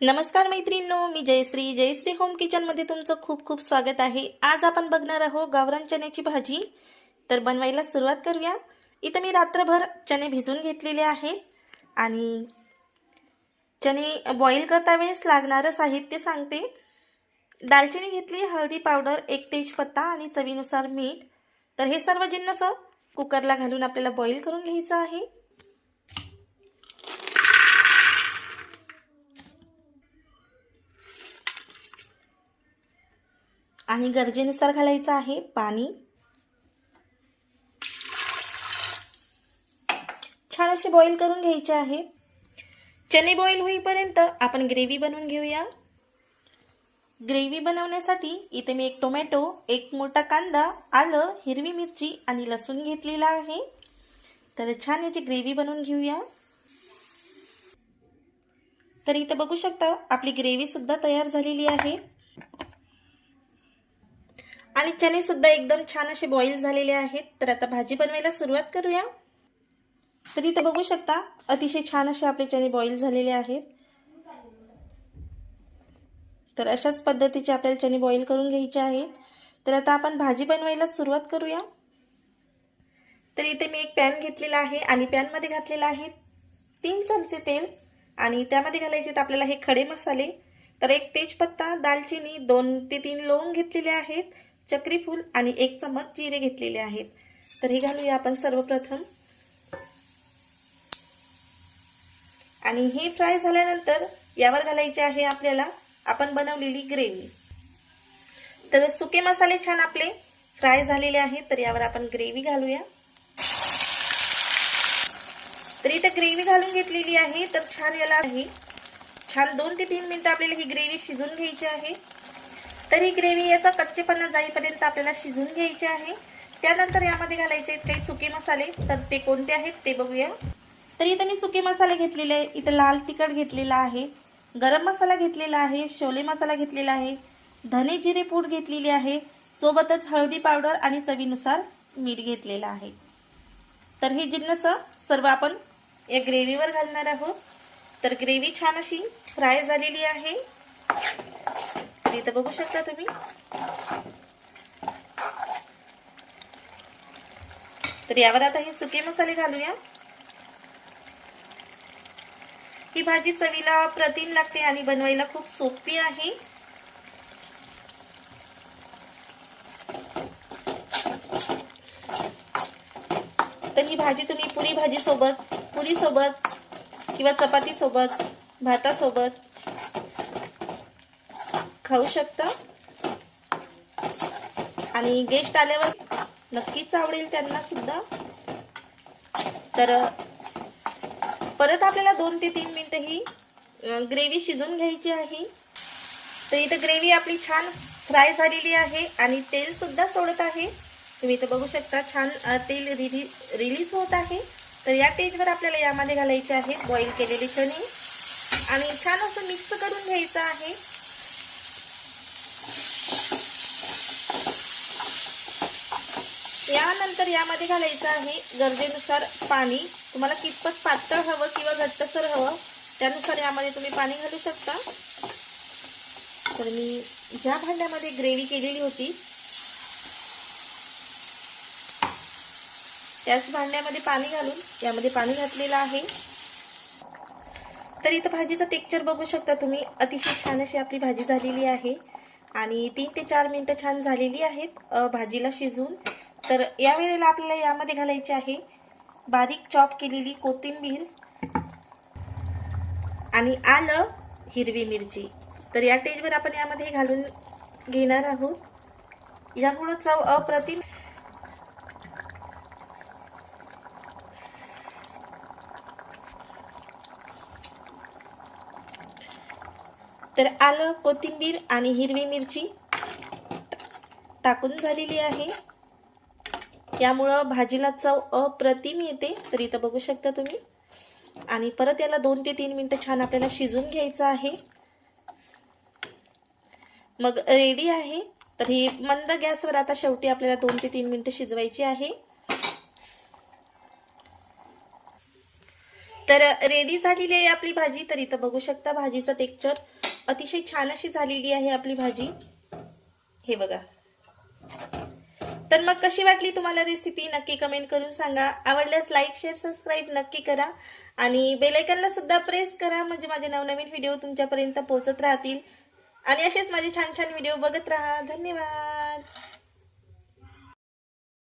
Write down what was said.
नमस्कार मैत्रिणींनो मी जयश्री. जयश्री होम किचनमध्ये तुमचं खूप खूप स्वागत आहे. आज आपण बघणार आहोत गावरान चण्याची भाजी. तर बनवायला सुरुवात करूया. इथं मी रात्रभर चणे भिजून घेतलेले आहे. आणि चणे बॉईल करता वेळेस लागणारं साहित्य सांगते. दालचिनी घेतली हळदी पावडर एक तेजपत्ता आणि चवीनुसार मीठ. तर हे सर्व जिन्नस कुकरला घालून आपल्याला बॉईल करून घ्यायचं आहे. आणि गरजेनुसार घालायचं आहे पाणी. छान असे बॉईल करून घ्यायचे आहेत चणे बॉईल होईपर्यंत आपण ग्रेव्ही बनवून घेऊया. ग्रेव्ही बनवण्यासाठी इथे मी एक टोमॅटो एक मोठा कांदा आलं हिरवी मिरची आणि लसूण घेतलेला आहे. तर छान याची ग्रेव्ही बनवून घेऊया. तर इथं बघू शकता आपली ग्रेव्हीसुद्धा तयार झालेली आहे. आणि चणे सुद्धा एकदम छान असे बॉईल झालेले आहेत. तर आता भाजी बनवायला सुरुवात करूया. तर इथं बघू शकता अतिशय छान असे आपले चणे बॉईल झालेले आहेत. तर अशाच पद्धतीचे आपल्याला चणे बॉईल करून घ्यायचे आहेत. तर आता आपण भाजी बनवायला सुरुवात करूया. तर इथे मी एक पॅन घेतलेला आहे आणि पॅनमध्ये घातलेला आहे तीन चमचे तेल. आणि त्यामध्ये घालायचे तर आपल्याला हे खडे मसाले. तर एक तेजपत्ता दालचिनी दोन ते तीन लवंग घेतलेले आहेत. चक्रीफूल आणि एक चमच जिरे घेतलेले आहेत. तर हे घालूया आपण सर्वप्रथम. आणि हे फ्राय झाल्यानंतर यावर घालायचे आहे आपल्याला आपण बनवलेली ग्रेव्ही. तर सुके मसाले छान आपले फ्राय झालेले आहेत तर यावर आपण ग्रेव्ही घालूया. तर इथं ग्रेव्ही घालून घेतलेली आहे तर छान याला आहे. छान दोन ते तीन मिनिटं आपल्याला ही ग्रेव्ही शिजून घ्यायची आहे. तर ही ग्रेव्ही याचा कच्चेपणा जाईपर्यंत आपल्याला शिजून घ्यायची आहे. त्यानंतर यामध्ये घालायचे आहेत काही सुके मसाले. तर ते कोणते आहेत ते बघूया. तर इथं मी सुके मसाले घेतलेले आहे इथं लाल तिखट घेतलेला आहे. गरम मसाला घेतलेला आहे. शोले मसाला घेतलेला आहे. धने जिरे पूड घेतलेली आहे. सोबतच हळदी पावडर आणि चवीनुसार मीठ घेतलेलं आहे. तर हे जिन्नस सर्व आपण या ग्रेव्हीवर घालणार आहोत. तर ग्रेव्ही छान अशी फ्राय झालेली आहे. तर इथं बघू शकता तुम्ही. तर यावर आता हे सुके मसाले घालूया. ही भाजी चवीला प्रतिम लागते आणि बनवायला खूप सोपी आहे. तर ही भाजी तुम्ही पुरी भाजी सोबत पुरी सोबत किंवा चपाती सोबत भातासोबत खाऊ शकता. आणि गेस्ट आल्यावर नक्कीच आवडेल त्यांना सुद्धा. तर परत आपल्याला दोन ते तीन मिनटं ही ग्रेव्ही शिजून घ्यायची आहे. तर इथं ग्रेव्ही आपली छान फ्राय झालेली आहे आणि तेल सुद्धा सोडत आहे. तुम्ही इथं बघू शकता छान तेल रिली रिलीज होत आहे. तर या टेजवर आपल्याला यामध्ये घालायचे आहे बॉईल केलेले चणे. आणि छान असं मिक्स करून घ्यायचं आहे. त्यानंतर यामध्ये घालायचं आहे गरजेनुसार पाणी. तुम्हाला कितपत पातळ हवं किंवा घट्टसर हवं त्यानुसार यामध्ये तुम्ही पाणी घालू शकता. तर मी ज्या भांड्यामध्ये ग्रेव्ही केलेली होती त्याच भांड्यामध्ये पाणी घालून यामध्ये पाणी घातलेलं आहे. तर इथं भाजीचं टेक्चर बघू शकता तुम्ही. अतिशय छान अशी आपली भाजी झालेली आहे. आणि तीन ते चार मिनटं छान झालेली आहेत भाजीला शिजून. तर या वेळेला आपल्याला यामध्ये घालायची आहे बारीक चॉप केलेली कोथिंबीर आणि आलं हिरवी मिरची. तर या टेजवर आपण यामध्ये घालून घेणार आहोत. यामुळं चव अप्रतिम तर आलं कोथिंबीर आणि हिरवी मिरची टाकून झालेली आहे. यामुळं भाजीला चव अप्रतिम येते. तर इथं बघू शकता तुम्ही. आणि परत याला दोन ते तीन मिनटं छान आपल्याला शिजून घ्यायचं आहे. मग रेडी आहे. तर ही मंद गॅसवर आता शेवटी आपल्याला दोन ते तीन मिनटं शिजवायची आहे. तर रेडी झालेली आहे आपली भाजी. तर इथं बघू शकता भाजीचं टेक्चर अतिशय छान अशी झालेली आहे आपली भाजी. हे बघा. तर मग कशी वाटली तुम्हाला रेसिपी नक्की कमेंट करून सांगा. आवडल्यास लाईक शेअर सबस्क्राईब नक्की करा. आणि बेलायकनला सुद्धा प्रेस करा. म्हणजे माझे नवनवीन व्हिडिओ तुमच्यापर्यंत पोहोचत राहतील. आणि असेच माझे छान छान व्हिडिओ बघत राहा. धन्यवाद.